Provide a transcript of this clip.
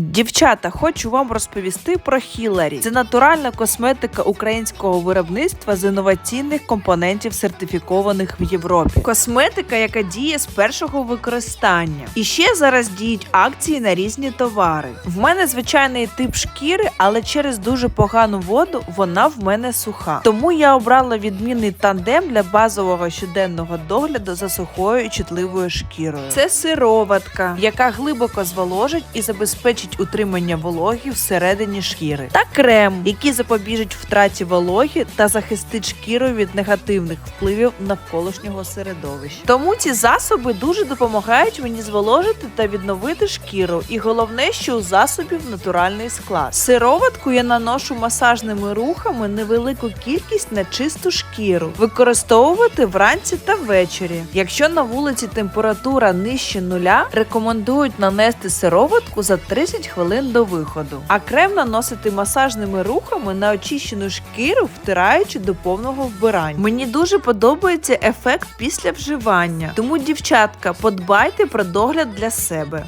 Дівчата, хочу вам розповісти про Хіларі. Це натуральна косметика українського виробництва з інноваційних компонентів, сертифікованих в Європі. Косметика, яка діє з першого використання. І ще зараз діють акції на різні товари. В мене звичайний тип шкіри, але через дуже погану воду вона в мене суха. Тому я обрала відмінний тандем для базового щоденного догляду за сухою і чутливою шкірою. Це сироватка, яка глибоко зволожить і забезпечить утримання вологи всередині шкіри, та крем, який запобіжить втраті вологи та захистить шкіру від негативних впливів навколишнього середовища. Тому ці засоби дуже допомагають мені зволожити та відновити шкіру. І головне, що у засобів натуральний склад. Сироватку я наношу масажними рухами невелику кількість на чисту шкіру. Використовувати вранці та ввечері. Якщо на вулиці температура нижче нуля, рекомендують нанести сироватку за 30 хвилин до виходу. А крем наносити масажними рухами на очищену шкіру, втираючи до повного вбирання. Мені дуже подобається ефект після вживання. Тому, дівчатка, подбайте про догляд для себе.